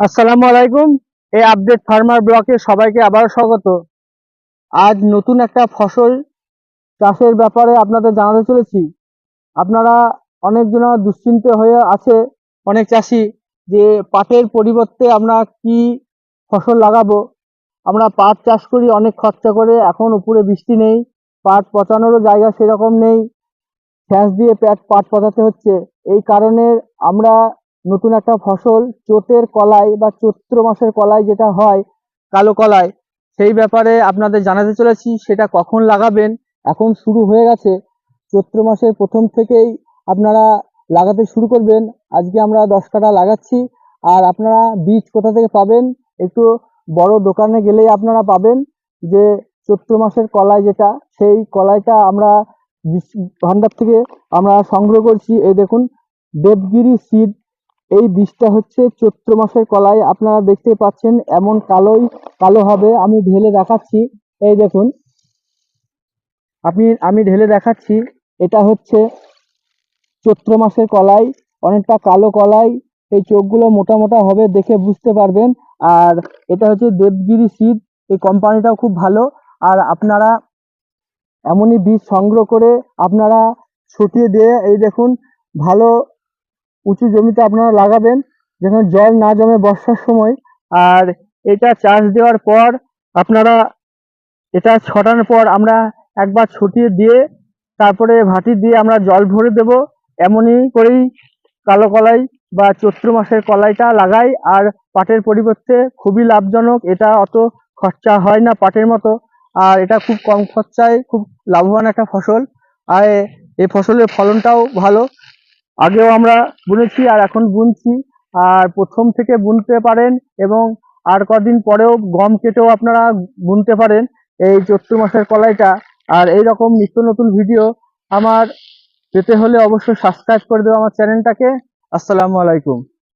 আসসালামু আলাইকুম। এই আপডেট ফার্মার ব্লকে সবাইকে আবার স্বাগত। আজ নতুন একটা ফসল চাষের ব্যাপারে আপনাদের জানাতে চলেছি। আপনারা অনেকজন দুশ্চিন্ত হয়ে আছে, অনেক চাষি, যে পাটের পরিবর্তে আমরা কি ফসল লাগাবো? আমরা পাট চাষ করি, অনেক খরচা করে, এখন উপরে বৃষ্টি নেই, পাট পচানোরও জায়গা সেরকম নেই। ফ্যাঁস দিয়ে প্যাট পাট পচাতে হচ্ছে। এই কারণে আমরা নতুন একটা ফসল, চোতের কলাই বা চৈত্র মাসের কলাই যেটা হয়, কালো কলাই, সেই ব্যাপারে আপনাদের জানাতে চলেছি, সেটা কখন লাগাবেন, এখন শুরু হয়ে গেছে। চৈত্র মাসের প্রথম থেকেই আপনারা লাগাতে শুরু করবেন। আজকে আমরা দশ কাটা লাগাচ্ছি, আর আপনারা বীজ কোথা থেকে পাবেন, একটু বড় দোকানে গেলেই আপনারা পাবেন যে চৈত্র মাসের কলাই যেটা, সেই কলাইটা আমরা ভান্ডার থেকে আমরা সংগ্রহ করছি। এই দেখুন, দেবগিরি সিড এই বীজটা হচ্ছে চৈত্র মাসের কলাই। আপনারা দেখতে পাচ্ছেন, এমন কালোই কালো হবে। আমি ঢেলে দেখাচ্ছি। এই দেখুন, আপনি, আমি ঢেলে দেখাচ্ছি। এটা হচ্ছে চৈত্র মাসের কলাই, অনেকটা কালো কলাই। এই চোখগুলো মোটা মোটা হবে দেখে বুঝতে পারবেন। আর এটা হচ্ছে দেবগিরি সিড এই কোম্পানিটাও খুব ভালো। আর আপনারা এমনই বীজ সংগ্রহ করে আপনারা ছটিয়ে দিয়ে, এই দেখুন, ভালো উঁচু জমিতে আপনারা লাগাবেন, যেখানে জল না জমে বর্ষার সময়। আর এটা চাষ দেওয়ার পর আপনারা এটা ছটানোর পর আমরা একবার ছুটিয়ে দিয়ে, তারপরে ভাটি দিয়ে আমরা জল ভরে দেব। এমনই করেই কালো কলাই বা চৈত্র মাসের কলাইটা লাগাই। আর পাটের পরিবর্তে খুবই লাভজনক। এটা অত খরচা হয় না পাটের মতো। আর এটা খুব কম খরচায়, খুব লাভবান একটা ফসল। আর এই ফসলের ফলনটাও ভালো। আগেও আমরা বুনেছি, আর এখন বুনছি। আর প্রথম থেকে বুনতে পারেন এবং আর কদিন পরেও গম কেটেও আপনারা বুনতে পারেন এই চৈত্র মাসের কলাইটা। আর এই রকম নিত্য নতুন ভিডিও আমার পেতে হলে অবশ্যই সাবস্ক্রাইব করে দেবো আমার চ্যানেলটাকে আসসালামু আলাইকুম।